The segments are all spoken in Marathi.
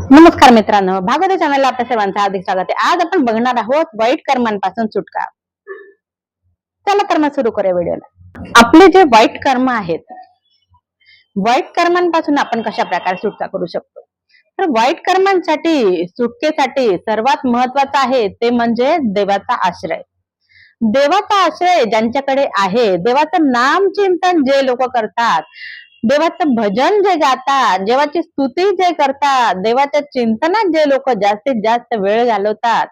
नमस्कार मित्रांनो भागवत चॅनलला आपल्या सर्वांचं हार्दिक स्वागत आहे. आज आपण बघणार आहोत वाईट कर्मांपासून सुटका. चला तर मग सुरू करूया व्हिडिओला आपले जे वाईट कर्म आहेत वाईट कर्मांपासून आपण कशा प्रकारे सुटका करू शकतो? तर वाईट कर्मांसाठी सुटकेसाठी सर्वात महत्वाचं आहे ते म्हणजे देवाचा आश्रय. देवाचा आश्रय ज्यांच्याकडे आहे देवाचं नाम चिंतन जे लोक करतात देवाचं भजन जे गातात देवाची स्तुती जे करतात देवाच्या चिंतनात जे लोक जास्तीत जास्त वेळ घालवतात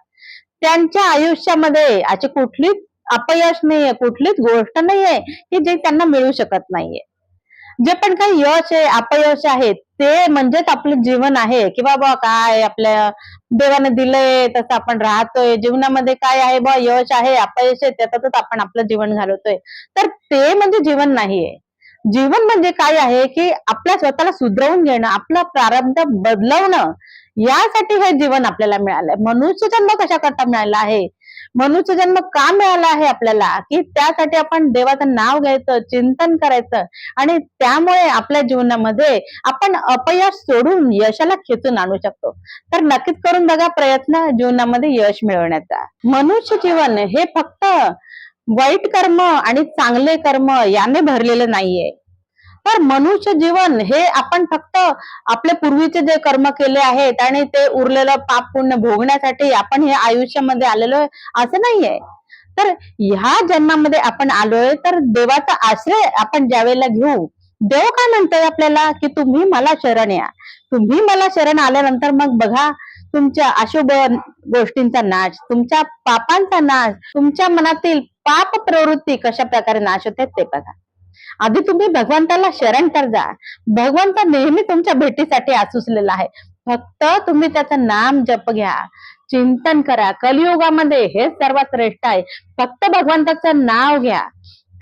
त्यांच्या आयुष्यामध्ये अशी कुठलीच अपयश नाहीये कुठलीच गोष्ट नाहीये की जे त्यांना मिळू शकत नाहीये. जे पण काही यश आहे अपयश आहे ते म्हणजेच आपलं जीवन आहे की बाबा काय आपल्या देवाने दिलंय तसं आपण राहतोय जीवनामध्ये काय आहे बा यश आहे अपयश आहे त्यातच आपण आपलं जीवन घालवतोय. तर ते म्हणजे जीवन नाहीये. जीवन म्हणजे काय आहे की आपल्या स्वतःला सुधरवून घेणं आपला प्रारब्ध बदलवणं यासाठी हे जीवन आपल्याला मिळालंय. मनुष्य जन्म कशा करता मिळाला आहे? मनुष्य जन्म का मिळाला आहे आपल्याला? की त्यासाठी आपण देवाचं नाव घ्यायचं चिंतन करायचं आणि त्यामुळे आपल्या जीवनामध्ये आपण अपयश सोडून यशाला खेचून आणू शकतो. तर नक्कीच करून बघा प्रयत्न जीवनामध्ये यश मिळवण्याचा. मनुष्य जीवन हे फक्त वाईट कर्म आणि चांगले कर्म याने भरलेलं नाहीये. तर मनुष्य जीवन हे आपण फक्त आपले पूर्वीचे जे कर्म केले आहेत आणि ते उरलेलं पाप पुण्य भोगण्यासाठी आपण हे आयुष्यामध्ये आलेलो आहे, असं नाहीये. तर ह्या जन्मामध्ये आपण आलोय तर देवाचा आश्रय आपण ज्यावेळेला घेऊ देव काय म्हणतोय आपल्याला? की तुम्ही मला शरण या. तुम्ही मला शरण आल्यानंतर मग बघा तुमच्या अशुभ गोष्टींचा नाश तुमच्या पापांचा नाश तुमच्या मनातील पाप प्रवृत्ती कशा प्रकारे नाश होते ते बघा. आधी तुम्ही भगवंताला शरण कर जा. भगवंत नेहमी तुमच्या भेटीसाठी आसुसलेला आहे. फक्त तुम्ही त्याचं नाम जप घ्या. चिंतन करा. कलियुगामध्ये हे सर्वात श्रेष्ठ आहे. फक्त भगवंताचं नाव घ्या.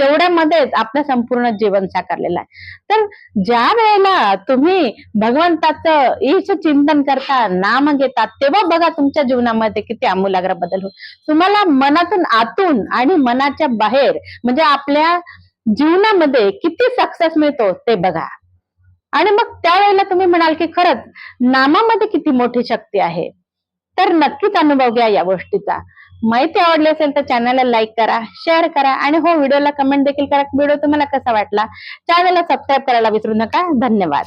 तेवढ्यामध्येच आपलं संपूर्ण जीवन साकारलेलं आहे. तर ज्या वेळेला तुम्ही भगवंताचं ईश चिंतन करता नाम घेता तेव्हा बघा तुमच्या जीवनामध्ये किती आमूलाग्र बदल होईल. तुम्हाला मनातून आतून आणि मनाच्या बाहेर म्हणजे आपल्या जीवनामध्ये किती सक्सेस मिळतो ते बघा. आणि मग त्यावेळेला तुम्ही म्हणाल की खरंच नामामध्ये किती मोठी शक्ती आहे. तर नक्कीच अनुभव घ्या या गोष्टीचा. माहिती आवडली असेल तर चॅनलला लाईक करा शेअर करा आणि हो व्हिडिओला कमेंट देखील करा व्हिडिओ तुम्हाला कसा वाटला. चॅनलला सबस्क्राईब करायला विसरू नका. धन्यवाद.